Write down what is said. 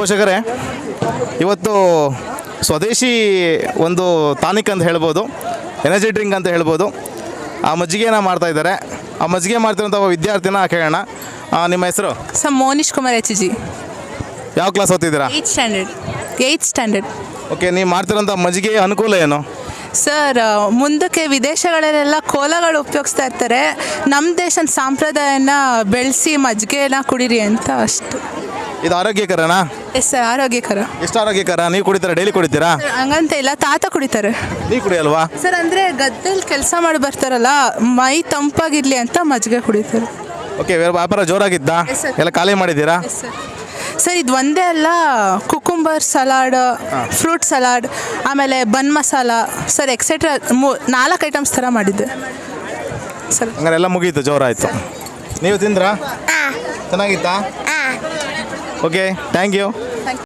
ಪೋಷಕರೇ ಇವತ್ತು ಸ್ವದೇಶಿ ಒಂದು ತಾನಿಕ್ ಅಂತ ಹೇಳ್ಬೋದು ಎನರ್ಜಿ ಡ್ರಿಂಕ್ ಅಂತ ಹೇಳ್ಬೋದು. ಆ ಮಜ್ಜಿಗೆನ ಮಾಡ್ತಾ ಇದ್ದಾರೆ. ಆ ಮಜ್ಜಿಗೆ ಮಾಡ್ತಿರೋಂಥ ವಿದ್ಯಾರ್ಥಿನ ಕೇಳೋಣ. ನಿಮ್ಮ ಹೆಸರು? Sir Monish Kumar H G. ಯಾವ class ಓದ್ತಿದ್ದೀರಾ? Eighth standard eighth standard okay ನೀವು ಮಾಡ್ತಿರೋಂಥ ಮಜ್ಜಿಗೆ ಅನುಕೂಲ ಏನು? ಸರ್ ಮುಂದಕ್ಕೆ ವಿದೇಶಗಳಲ್ಲೆಲ್ಲ ಕೋಲಗಳು ಉಪಯೋಗಿಸ್ತಾ ಇರ್ತಾರೆ. ನಮ್ಮ ದೇಶದ ಸಂಪ್ರದಾಯನ ಬೆಳೆಸಿ ಮಜ್ಜಿಗೆನ ಕುಡೀರಿ ಅಂತ ಅಷ್ಟು. ಇದು ಆರೋಗ್ಯಕರನಾ? ಎಸ್ ಸರ್ ಆರೋಗ್ಯಕರ. ಎಷ್ಟು ಆರೋಗ್ಯಕರ? ನೀವು ಕುಡಿತೀರಾ ಡೈಲಿ ಕುಡಿತೀರಾ? ಹಂಗಂತ ಇಲ್ಲ ತಾತ ಕುಡಿತಾರೆ. ನೀವು ಕುಡಿಯಲ್ವಾ? ಸರ್ ಅಂದರೆ ಗದ್ದೆಲಿ ಕೆಲಸ ಮಾಡಿ ಬರ್ತಾರಲ್ಲ ಮೈ ತಂಪಾಗಿರ್ಲಿ ಅಂತ ಮಜ್ಜಿಗೆ ಕುಡಿತಾರೆ. ಓಕೆ ವ್ಯಾಪಾರ ಜೋರಾಗಿದ್ದ? Yes, sir. ಎಲ್ಲ ಖಾಲಿ ಮಾಡಿದ್ದೀರಾ? ಎಸ್ ಸರ್ ಸರ್ ಇದು ಒಂದೇ ಅಲ್ಲ ಕುಕುಂಬರ್ ಸಲಾಡ್ ಫ್ರೂಟ್ ಸಲಾಡ್ ಆಮೇಲೆ ಬನ್ ಮಸಾಲ ಸರ್ ಎಕ್ಸೆಟ್ರಾ ಮೂ ನಾಲ್ಕು ಐಟಮ್ಸ್ ಥರ ಮಾಡಿದ್ದೆ. ಸರ್. ಹಂಗಾರೆ ಎಲ್ಲ ಮುಗೀತು ಜೋರಾಯಿತು. ನೀವು ತಿಂದ್ರಾ? ಚೆನ್ನಾಗಿತ್ತಾ? Okay thank you